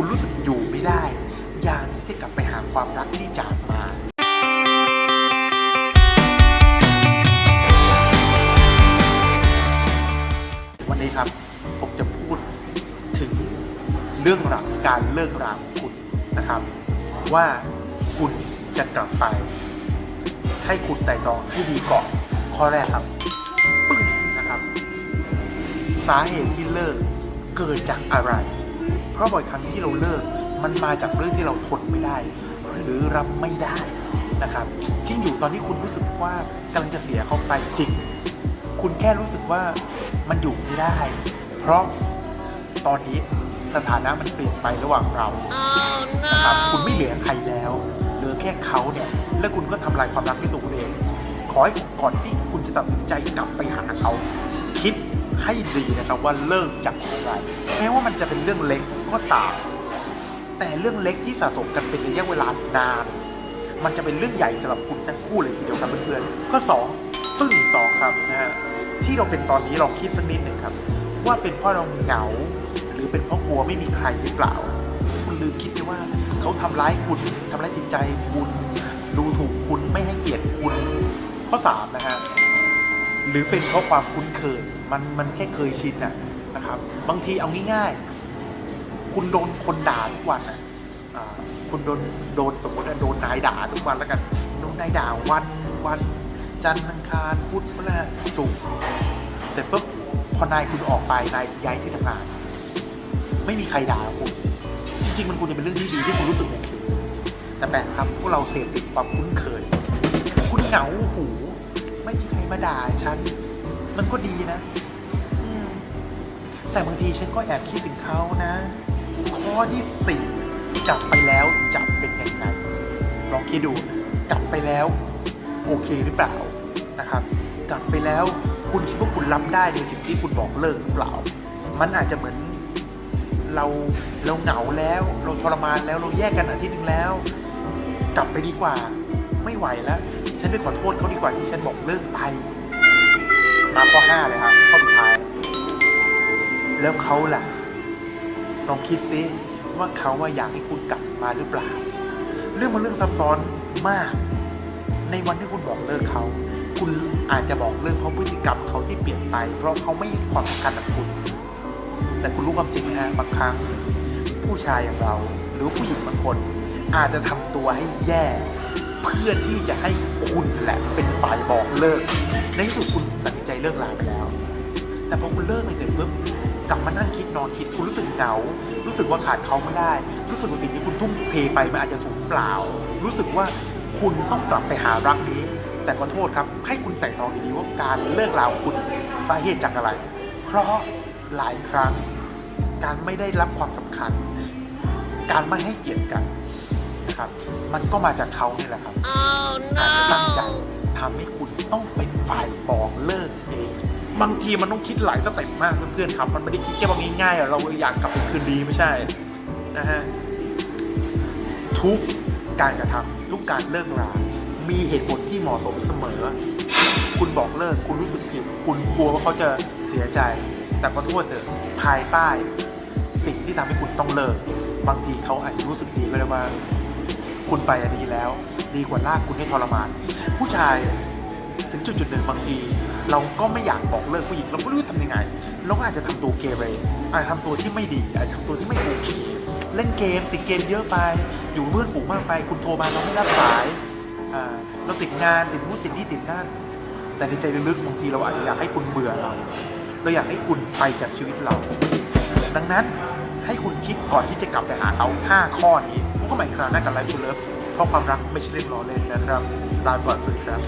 คุณรู้สึกอยู่ไม่ได้ อยากที่กลับไปหาความรักที่จากมาวันนี้ครับผมจะพูดถึงเรื่องราวการเลิกราของคุณนะครับ ว่าคุณจะกลับไป ให้คุณไต่ตองให้ดีก่อน ข้อแรกครับปึ้งนะครับ สาเหตุที่เลิกเกิดจากอะไร เพราะบ่อยครั้งที่เราเลิก มันมาจากเรื่องที่เราทนไม่ได้ หรือรับไม่ได้นะครับจริงอยู่ตอนที่คุณรู้สึกว่ากำลังจะเสียเขาไปจริง คุณแค่รู้สึกว่ามันอยู่ไม่ได้ เพราะตอนนี้สถานะมันเปลี่ยนไประหว่างเรานะครับคุณไม่เหลือใครแล้วเหลือแค่เขาเนี่ยและคุณก็ทำลายความรักด้วยตัวคุณเองขอให้ก่อนที่คุณจะตัดสินใจกลับไปหาเขา ให้ดีนะครับว่าเลิกจากอะไรแม้ว่ามันจะเป็นเรื่องเล็กก็ตาม แต่เรื่องเล็กที่สะสมกันเป็นระยะเวลานาน มันจะเป็นเรื่องใหญ่สำหรับคุณทั้งคู่เลยทีเดียวครับเพื่อนๆก็สองปึ้งสองครับนะฮะที่เราเป็นตอนนี้ลองคิดสักนิดหนึ่งครับ ว่าเป็นเพราะเราเหงา หรือเป็นเพราะกลัวไม่มีใครหรือเปล่า คุณลืมคิดไปว่าเขาทำร้ายคุณทำร้ายจิตใจคุณ ดูถูกคุณไม่ให้เกียรติคุณข้อสามนะฮะ หรือเป็นเพราะความคุ้นเคยมันมันแค่เคยชินน่ะนะครับ บางทีเอาง่ายๆ คุณโดนคนด่าทุกวันน่ะคุณโดนโดนสมมติว่าโดนนายด่าทุกวันแล้วกันโดนนายด่าวันวันจันทร์อังคารพุธพฤหัสศุกร์เสร็จปุ๊บพอนายคุณออกไปนายย้ายที่ทำงาน ไม่มีใครด่าคุณจริง ๆ มันควรจะเป็นเรื่องที่ดีที่คุณรู้สึกโอเคแต่แปลกครับพวกเราเสพติดความคุ้นเคย คุณเหงาหู ม่มีใครมาด่าฉัน มันก็ดีนะอืมแต่บางทีฉันก็แอบคิดถึงเขานะ ข้อที่สี่กลับไปแล้วจะเป็นยังไงลองคิดดูกลับไปแล้วโอเคหรือเปล่านะครับกลับไปแล้วคุณคิดว่าคุณรับได้ในสิ่งที่คุณบอกเลิกหรือเปล่า มันอาจจะเหมือนเราเราเหงาแล้ว เราทรมานแล้วเราแยกกันอาทิตย์หนึงแล้ว กลับไปดีกว่า ไม่ไหวแล้ว ฉันไปขอโทษเขาดีกว่าที่ฉันบอกเลิกไป มาข้อห้าเลยครับข้อสุดท้าย แล้วเขาล่ะลองคิดซิว่าเขาว่าอยากให้คุณกลับมาหรือเปล่า เรื่องมันเรื่องซับซ้อนมาก ในวันที่คุณบอกเลิกเขา คุณอาจจะบอกเลิกเพราะพฤติกรรมเขาที่เปลี่ยนไป เพราะเขาไม่ให้ความสำคัญกับคุณ แต่คุณรู้ความจริงไหมฮะบางครั้ง ผู้ชายอย่างเรา หรือผู้หญิงบางคน อาจจะทำตัวให้แย่ เพื่อที่จะให้คุณแหละเป็นฝ่ายบอกเลิก ในที่สุดคุณตัดสินใจเลิกลาไปแล้ว แต่พอคุณเลิกไปเสร็จปุ๊บกลับมานั่งคิดนอนคิดคุณรู้สึกเหงา รู้สึกว่าขาดเขาไม่ได้ รู้สึกว่าสิ่งที่คุณทุ่มเทไปมันอาจจะสูญเปล่า รู้สึกว่าคุณต้องกลับไปหารักนี้ แต่ขอโทษครับ ให้คุณแต่งตองดีๆว่าการเลิกลาของคุณสาเหตุจากอะไร เพราะหลายครั้ง การไม่ได้รับความสำคัญ การไม่ให้เกียรติกัน นะครับ มันก็มาจากเขานี่แหละครับอาจจะตั้งใจทำให้คุณต้องเป็นฝ่ายบอกเลิกเอง บางทีมันต้องคิดหลายสเต็ปมากเพื่อนๆครับ มันไม่ได้คิดแค่ว่าง่ายๆอะเราอยากกลับไปคืนดีไม่ใช่นะฮะทุกการกระทำทุกการเลิกรามีเหตุผลที่เหมาะสมเสมอ คุณบอกเลิก คุณรู้สึกผิด คุณกลัวว่าเขาจะเสียใจ แต่ขอโทษเถอะภายใต้ สิ่งที่ทำให้คุณต้องเลิก บางทีเขาอาจจะรู้สึกดีก็ได้ว่า คุณไปดีแล้ว ดีกว่าลากคุณให้ทรมาน ผู้ชายถึงจุดจุดหนึ่งบางที เราก็ไม่อยากบอกเลิกผู้หญิงเราไม่รู้จะทำยังไงเราก็อาจจะทำตัวเกเรอาจจะทำตัวที่ไม่ดีอาจจะทำตัวที่ไม่โอเคเล่นเกมติดเกมเยอะไป อยู่กับเพื่อนฝูงมากไป คุณโทรมาเราไม่รับสายเราติดงานติดนู่นติดนี่ติดนั่นแต่ในใจลึกๆบางทีเราอาจจะอยากให้คุณเบื่อเราเราอยากให้คุณไปจากชีวิตเรา ดังนั้นให้คุณคิดก่อนที่จะกลับไปหาเขา5ข้อนี้ พบกันใหม่คราวหน้ากับไลฟ์คุณเลิฟเพราะความรักไม่ใช่เรื่องล้อเล่นนะครับลาก่อนสวัสดีครับ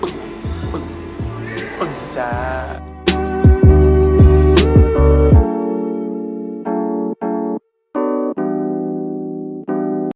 ปึ้งปึ้งปึ้งจ้า